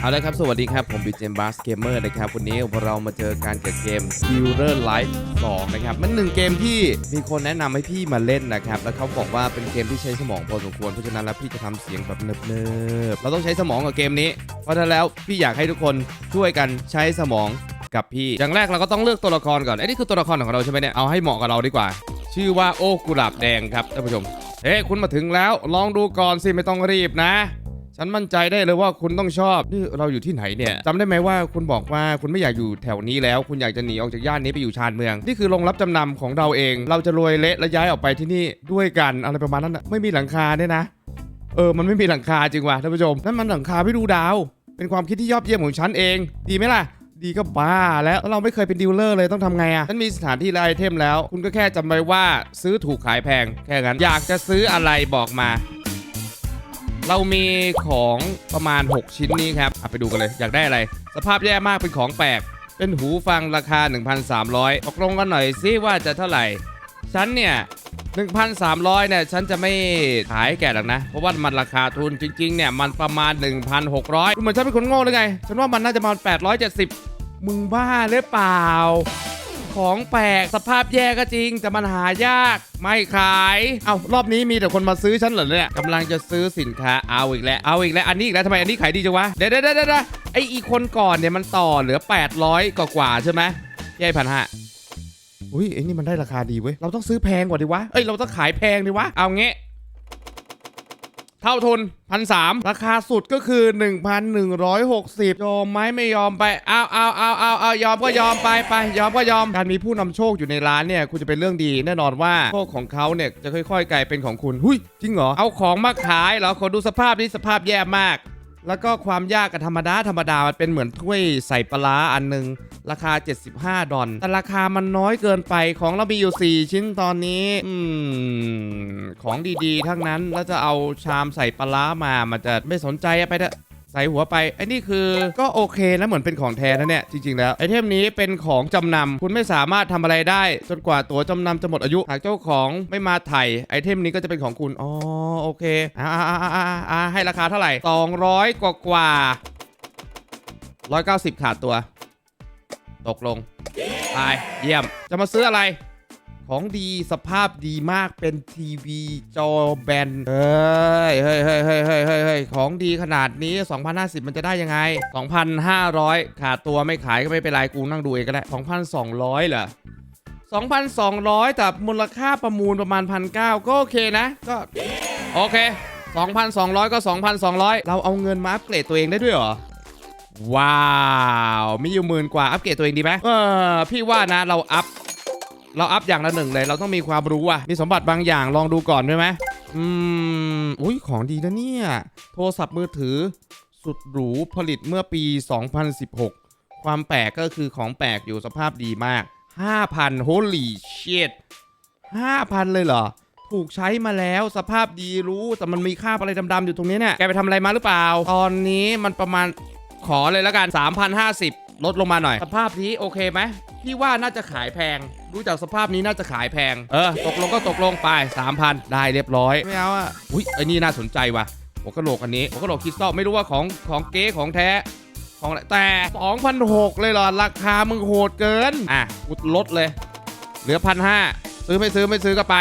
เอาละครับ สวัสดีครับ ผมบิเจมบาสเกมเมอร์นะครับ วันนี้เรามาเจอการเกิดเกม d e a l e r Life 2 นะครับ มันหนึ่งเกมที่มีคนแนะนำให้พี่มาเล่นนะครับ แล้วเขาบอกว่าเป็นเกมที่ใช้สมองพอสมควร เพราะฉะนั้นแล้วพี่จะทำเสียงแบบเนิบๆ เราต้องใช้สมองกับเกมนี้ เพราะฉะนั้นแล้วพี่อยากให้ทุกคนช่วยกันใช้สมองกับพี่ อย่างแรกเราก็ต้องเลือกตัวละครก่อนไอ้นี่คือตัวละครของเราใช่ไหมเนี่ย เอาให้เหมาะกับเราดีกว่า ชื่อว่าโอ้กุหลาบแดงครับท่านผู้ชมเฮ้คุณมาถึงแล้ว ลองดูก่อนสิไม่ต้องรีบนะ ฉันมั่นใจได้เลยว่าคุณต้องชอบ นี่เราอยู่ที่ไหนเนี่ยจำได้ไหมว่าคุณบอกว่าคุณไม่อยากอยู่แถวนี้แล้ว คุณอยากจะหนีออกจากย่านนี้ไปอยู่ชานเมือง นี่คือโรงรับจำนำของเราเอง เราจะรวยเละและย้ายออกไปที่นี่ด้วยกันอะไรประมาณนั้นนะไม่มีหลังคาเนี่ยนะ เออ มันไม่มีหลังคาจริงว่ะท่านผู้ชม นั่นมันหลังคาไม่ดูดาว เป็นความคิดที่ยอดเยี่ยมของฉันเอง ดีไหมล่ะดีก็บ้าแล้วแล้วเราไม่เคยเป็นดีลเลอร์เลยต้องทำไงอะ่ะฉันมีสถานที่และไอเทมแล้ว คุณก็แค่จำไว้ว่าซื้อถูกขายแพงแค่นั้นอยากจะซื้ออะไรบอกมา เรามีของประมาณ 6 ชิ้นนี้ครับไปดูกันเลย อยากได้อะไร สภาพแย่มากเป็นของแปลก เป็นหูฟังราคา 1,300ตกลงกันหน่อยซิว่าจะเท่าไหร่ ฉันเนี่ย 1,300เนี่ยฉันจะไม่ขายให้แกหรอกนะ เพราะว่ามันราคาทุนจริงๆเนี่ยมันประมาณ 1,600ดูเหมือนฉันเป็นคนโง่หรือไง ฉันว่ามันน่าจะประมาณ870 มึงบ้าหรือเปล่า ของแปลกสภาพแย่ก็จริง แต่มันหายากไม่ขาย เอารอบนี้มีแต่คนมาซื้อฉันเหรอเนี่ยกำลังจะซื้อสินค้าเอาอีกแล้วเอาอีกแล้วอันนี้อีกแล้วทำไมอันนี้ขายดีจังวะเดี๋ยวเดี๋ยวเดี๋ยวเดี๋ยวไออีกคนก่อนเนี่ยมันต่อเหลือ 800กว่ากว่าๆใช่ไหมแย่พันห้าอุ้ยไอ้นี่มันได้ราคาดีเว้ยเราต้องซื้อแพงกว่าดิวะเอ้ยเราต้องขายแพงดิวะเอาเงี้ เท่าทุนพันสามราคาสุดก็คือ 1,160 ยอมไหมไม่ยอมไปเอาเอาเอาเอาเอายอมก็ยอมไปไปยอมก็ยอมการมีผู้นำโชคอยู่ในร้านเนี่ยคุณจะเป็นเรื่องดีแน่นอนว่าโชคของเขาเนี่ยจะค่อยๆ กลายเป็นของคุณ หุยจริงเหรอ เอาของมาขายเหรอขอดูสภาพนี้สภาพแย่มาก แล้วก็ความยากกับธรรมดาธรรมดามันเป็นเหมือนถ้วยใส่ปลาอันหนึง ราคา 75 ดอลแต่ราคามันน้อยเกินไปของเรามีอยู่ 4 ชิ้นตอนนี้ อืม ของดีๆ ทั้งนั้น แล้วจะเอาชามใส่ปลามามันจะไม่สนใจไปเถอะ ส่หัวไปไอ้นี่คือก็โอเคนะเหมือนเป็นของแท้นะเนี่ยจริงๆแล้วไอเทมนี้เป็นของจำนำคุณไม่สามารถทำอะไรได้ จนกว่าตั๋วจำนำจะหมดอายุหากเจ้าของไม่มาไถ่ไอเทมนี้ก็จะเป็นของคุณอ๋อโอเคอ่าอ่าอ่าอ่าอ่าให้ราคาเท่าไหร่ 200 กว่ากว่า190 ขาดตัว ตกลงไปเยี่ยมจะมาซื้ออะไร ของดีสภาพดีมากเป็นทีวีจอแบนเฮ้ยเฮ้ยเฮ้ยเฮ้ยเฮ้ยเฮ้ยของดีขนาดนี้ 2,050 มันจะได้ยังไง 2,500 ขาดตัวไม่ขายก็ไม่เป็นไรกูนั่งดูเองก็ได้ 2,200 เหรอ2,200 แต่มูลค่าประมูลประมาณ 1,900 ก็โอเคนะ ก็ โอเค 2,200 ก็ 2,200 เราเอาเงินมาอัปเกรดตัวเองได้ด้วยเหรอ ว้าว มีอยู่หมื่นกว่า อัปเกรดตัวเองดีไหมเออพี่ว่านะเราอัพ เราอัพอย่างละหนึ่งเลย เราต้องมีความรู้อะมีสมบัติบางอย่างลองดูก่อนได้ไหมอืมอุ้ยของดีนะเนี่ย โทรศัพท์มือถือ สุดหรูผลิตเมื่อปี 2016 ความแปลกก็คือของแปลกอยู่สภาพดีมาก 5,000 holy shit 5,000 เลยเหรอ ถูกใช้มาแล้วสภาพดีรู้ แต่มันมีคราอะไรดำๆอยู่ตรงนี้เนี่ย แกไปทำอะไรมาหรือเปล่า ตอนนี้มันประมาณขอเลยแล้วกัน 3,050 ลดลงมาหน่อย สภาพนี้โอเคไหม พี่ว่าน่าจะขายแพงรู้จากสภาพนี้น่าจะขายแพง เออ ตกลงก็ตกลงไป3,000ได้เรียบร้อย ไม่เอาอะ อุ้ยไอ้นี่น่าสนใจว่ะหัวกะโหลกอันนี้หัวกะโหลกคริสตัลไม่รู้ว่าของของเก๊ของแท้ของอะไรแต่2,006เลยเหรอ ราคามึงโหดเกิน อะกูลดเลย เหลือพันห้าซื้อไม่ซื้อไม่ซื้อก็ไป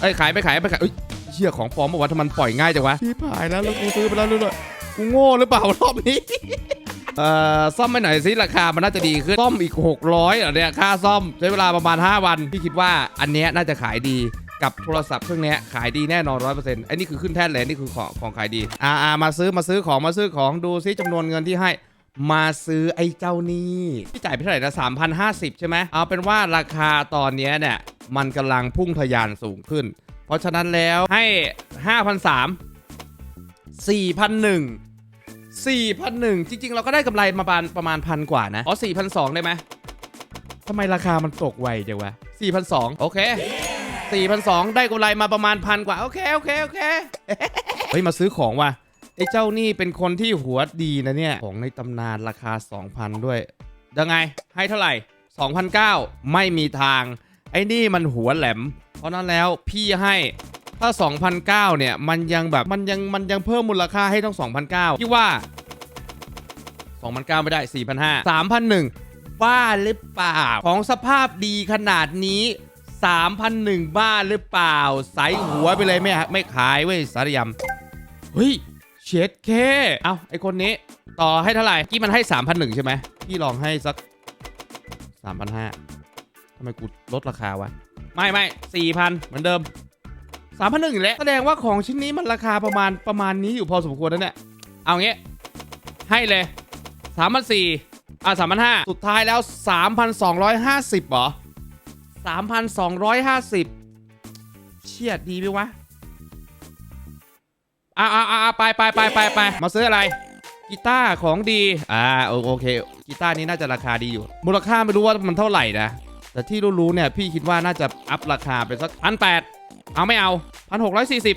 เอ้ยขายไปขายไปขายเอ้ยเชี่ยของปลอมบอกว่าถ้ามันปล่อยง่ายจังวะพี่ผายแล้วแล้วกูซื้อไปแล้วด้วยกูโง่หรือเปล่ารอบนี้ เอ่อซ่อมไปหน่อยสิราคามันน่าจะดีขึ้นซ่อมอีก 600เหรอเนี่ยค่าซ่อมใช้เวลาประมาณ 5 วัน พี่คิดว่าอันเนี้ยน่าจะขายดีกับโทรศัพท์เครื่องนี้ขายดีแน่นอนร้อยเปอร์เซ็นต์ไอ้นี่คือขึ้นแท่นเลยนี่คือของของขายดีอ่าอ่ามาซื้อมาซื้อของมาซื้อของดูซิจำนวนเงินที่ให้มาซื้อไอ้เจ้านี่พี่จ่ายไปเท่าไหร่นะ3,050ใช่ไหมเอาเป็นว่าราคาตอนนี้เนี่ยมันกำลังพุ่งทะยานสูงขึ้น เพราะฉะนั้นแล้วให้5,003 4,001 4,001จริง ๆ เราก็ได้กำไรมาประมาณประมาณพันกว่านะ อ๋อ4,002ได้ไหมทำไมราคามันตกไวจังวะ4,002โอเค4,002ได้กำไรมาประมาณพันกว่า โอเค โอเค โอเค เฮ้ย มาซื้อของว่ะไอ้เจ้านี่เป็นคนที่หัวดีนะเนี่ย ของในตำนานราคา 2,000 ด้วยยังไงให้เท่าไหร่ 2,009ไม่มีทาง ไอ้นี่มันหัวแหลม เพราะนั้นแล้วพี่ให้ ถ้า 2,009 เนี่ย มันยังแบบมันยังมันยังเพิ่มมูลค่าให้ต้อง 2,009พี่ว่า2,900ไม่ได้ 4,500 3,100บ้าหรือเปล่า ของสภาพดีขนาดนี้3,100บ้าหรือเปล่า ใสหัวไปเลยไม่ไม่ขายเว้ยสารยำเฮ้ยเช็ดเคเอาไอคนนี้ต่อให้เท่าไหร่กี้มันให้3,100ใช่ไหมพี่ลองให้สัก 3,500ทำไมกูลดราคาวะ ไม่ไม่4,000 เหมือนเดิม 3,100อีกแล้วแสดงว่าของชิ้นนี้มันราคาประมาณประมาณนี้อยู่พอสมควรนะเนี่ย เอางี้ให้เลย3,400อะ3,500สุดท้ายแล้ว3,250เหรอ3,250เชียดดีไหมวะอ่าอ่าอ่าไปไปไปไปไปมาซื้ออะไร กีตาร์ของดี อ่าโอโอเค กีตาร์นี้น่าจะราคาดีอยู่ มูลค่าไม่รู้ว่ามันเท่าไหร่นะ แต่ที่รู้ๆเนี่ยพี่คิดว่าน่าจะอัพราคาไปสักพันแปด เอาไม่เอาพันหกร้อยสี่สิบ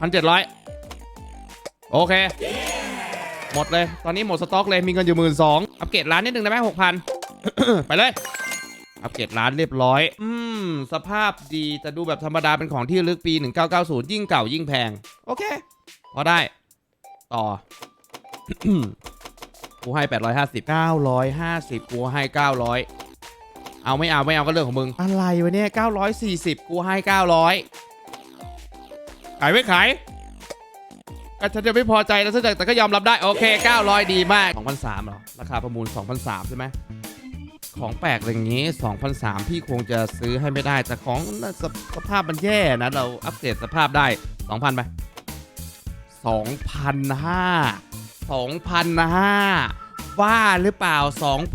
พันเจ็ดร้อยโอเค หมดเลย ตอนนี้หมดสต็อกเลยมีเงินอยู่หมื่นสองอัปเกรดร้านนิดนึงได้ไหมหกพันไปเลย อัปเกรดร้านเรียบร้อย อืม สภาพดีแต่ดูแบบธรรมดาเป็นของที่ลึกปี 1990 ยิ่งเก่ายิ่งแพง โอเค พอได้ ต่อกูให้ 850 950กูให้ 900 เอาไม่เอาไม่เอาก็เรื่องของมึง อะไรวะเนี่ย940 กูให้ 900 ขายไม่ขายก็ฉันจะไม่พอใจแล้วซึ่งแต่ก็ยอมรับได้ โอเค 900 ดีมาก 2,003เหรอ ราคาประมูล 2,003 ใช่ไหม ของแปลกอย่างนี้ 2,003 พี่คงจะซื้อให้ไม่ได้ แต่ของน่าสสภาพมันแย่นะ เราอัปเกรดสภาพได้ 2,000 ไป2,005 2,005 บ้าหรือเปล่า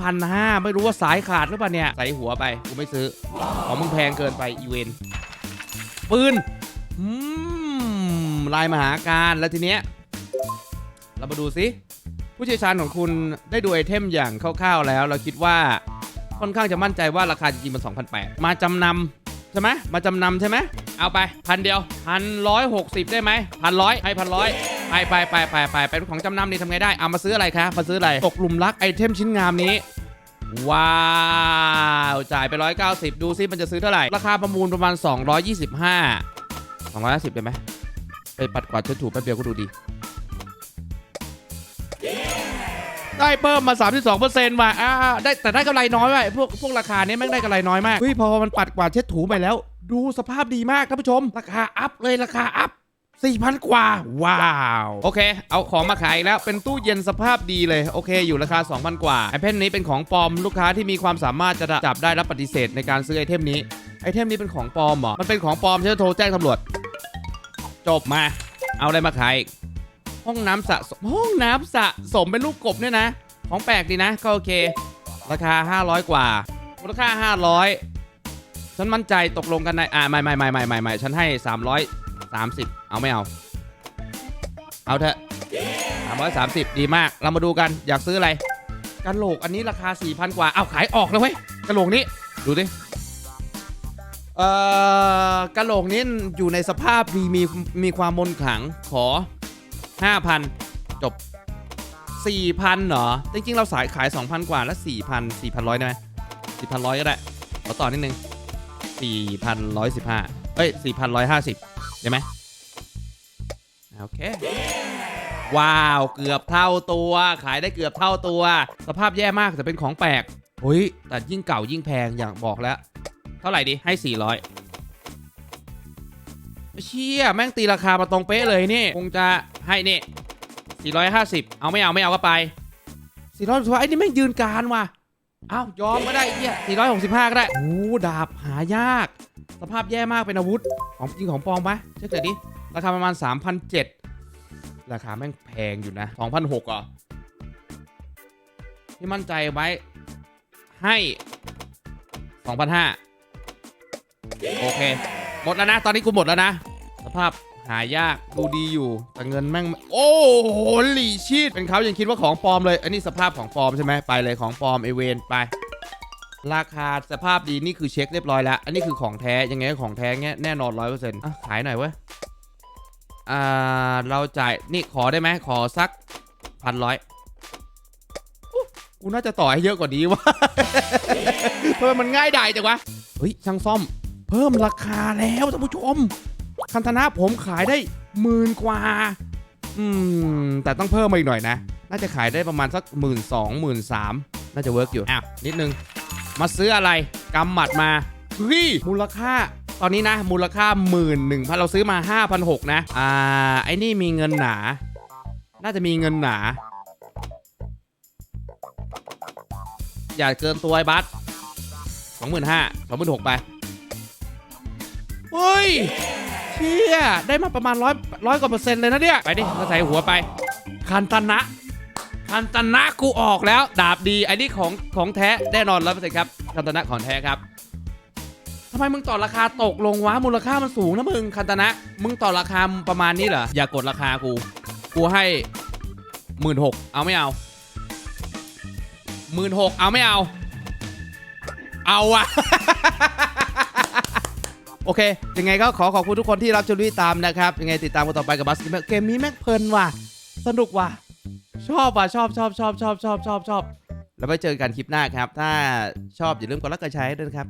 2,005ไม่รู้ว่าสายขาดหรือเปล่าเนี่ย ใส่หัวไป กูไม่ซื้อ ของมึงแพงเกินไปอีเวนปืนอืมลายมหาการแล้วทีเนี้ย เรามาดูสิผู้เชี่ยวชาญของคุณได้ดูไอเทมอย่างคร่าวๆแล้ว เราคิดว่าค่อนข้างจะมั่นใจว่าราคาจริงๆมัน2,008มาจำนำใช่ไหมมาจำนำใช่ไหมเอาไปพันเดียวพันร้อยหกสิบได้ไหมพันร้อยให้พันร้อย ไปไปไปไปไปเป็นของจำนำนี่ทำไงได้เอามาซื้ออะไรคะมาซื้ออะไรตกหลุมรักไอเทมชิ้นงามนี้ว้าวจ่ายไป 190 ดูซิมันจะซื้อเท่าไหร่ ราคาประมูลประมาณ 225 250ได้ไหมไปปัดกวาดเช็ดถูแป๊บเดียวก็ดูดี ได้เพิ่มมา 32%ว่ะอ่าได้แต่ได้กำไรน้อยว่ะพวกพวกราคานี้แม่งได้กำไรน้อยมากเฮ้ยพอมันปัดกวาดเช็ดถูไปแล้ว ดูสภาพดีมากท่านผู้ชม ราคาอัพเลยราคาอัพ 4,000 กว่า ว้าว โอเค เอาของมาขายแล้วเป็นตู้เย็นสภาพดีเลย โอเค อยู่ราคา 2,000 กว่าไอเทมนี้เป็นของปลอมลูกค้าที่มีความสามารถจะจับได้และปฏิเสธในการซื้อไอเทมนี้ไอเทมนี้เป็นของปลอมเหรอมันเป็นของปลอมฉันจะโทรแจ้งตำรวจ จบมา เอาอะไรมาขายอีกห้องน้ำสะสมห้องน้ำสะสมเป็นรูปกบเนี่ยนะ ของแปลกดีนะ ก็โอเค ราคา 500 กว่า มูลค่า 500 ฉันมั่นใจตกลงกันในอ่าไม่ไม่ไม่ไม่ไม่ไม่ฉันให้ 30 เอาไม่เอา เอาเถอะ330 ดีมาก เรามาดูกันอยากซื้ออะไรกระโหลกอันนี้ราคา 4,000 กว่า เอาขายออกเลยเว้ยกระโหลกนี้ ดูดิเอ่อกระโหลกนี้อยู่ในสภาพดีมีมีความมนขลังขอ 5,000 จบ 4,000เหรอ จริง ๆ เราสายขาย 2,000 กว่าแล้ว 4,000 4,100 ได้ไหม4,100 ก็ได้ขอต่อนิดนึง 4,115 เอ้ย 4,150 ได้ไหมโอเค ว้าว เกือบเท่าตัว ขายได้เกือบเท่าตัว สภาพแย่มากแต่เป็นของแปลกเฮ้ยแต่ยิ่งเก่ายิ่งแพงอย่างบอกแล้ว เท่าไหร่ดีให้ 400เชี่ยแม่งตีราคามาตรงเป๊ะเลยนี่คงจะให้นี่450 เอาไม่เอาไม่เอาก็ไป465ไอ้นี่แม่งยืนการว่ะเอายอมก็ได้เหี้ย465 ก็ได้โอ้ดาบหายาก สภาพแย่มากเป็นอาวุธ ของจริงของปลอมปะเช็คหน่อยดิ ราคาประมาณ 3,700 ราคาแม่งแพงอยู่นะ 2,600อะที่มั่นใจไว้ ให้ 2,500 โอเค หมดแล้วนะ ตอนนี้กูหมดแล้วนะ สภาพหายากดูดีอยู่ แต่เงินแม่ง โอ้โหหลีชีตเป็นเขายังคิดว่าของปลอมเลย อันนี้สภาพของปลอมใช่ไหมไปเลยของปลอมไอเวนไป ราคาสภาพดีนี่คือเช็คเรียบร้อยแล้ว อันนี้คือของแท้ยังไงก็ของแท้เงี้ยแน่นอนร้อยเปอร์เซ็นต์อะขายหน่อยเว้ยอ่าเราจ่ายนี่ขอได้ไหมขอสักพันร้อยกูน่าจะต่อให้เยอะกว่านี้วะเพิ่มมันง่ายได้จังวะเฮ้ยช่างซ่อม เพิ่มราคาแล้วท่านผู้ชม คันธนะผมขายได้หมื่นกว่า อืม แต่ต้องเพิ่มมาอีกหน่อยนะ น่าจะขายได้ประมาณสักหมื่นสองหมื่นสามน่าจะเวิร์กอยู่อะนิดนึง มาซื้ออะไรกำหมัดมาเฮ้ยมูลค่า ตอนนี้นะ มูลค่าหมื่นหนึ่งพันเราซื้อมา5 6 0 0นะ อ่า ไอ้นี่มีเงินหนา น่าจะมีเงินหนา อย่าเกินตัวไอ้บัสสองหมื่นห้าสองหมื่นหกไปเฮ้ยเชี่ยได้มาประมาณร้อยร้อยกว่าเปอร์เซ็นต์เลยนะเนี่ย ไปดิมาใส่หัวไปคันตนะ คันตนะกูออกแล้ว ดาบดีไอ้นี่ของของแท้แน่นอนร้อยเปอร์เซ็นต์ครับคันตนะของแท้ครับทำไมมึงต่อราคาตกลงวะมูลค่ามันสูงนะมึงคันตนะ มึงต่อราคาประมาณนี้เหรออย่ากดราคากู กูให้หมื่นหกเอาไม่เอาหมื่นหกเอาไม่เอา เอาอะโอเค ยังไงก็ขอขอบคุณทุกคนที่รับชมที่ตามนะครับ ยังไงติดตามกันต่อไปกับบัสเกมนี้แม่งเพลินว่ะ สนุกว่ะ ชอบว่ะชอบชอบชอบชอบชอบชอบชอบแล้วไปเจอกันคลิปหน้าครับ ถ้าชอบอย่าลืมกดไลค์กดแชร์ให้ด้วยนะครับ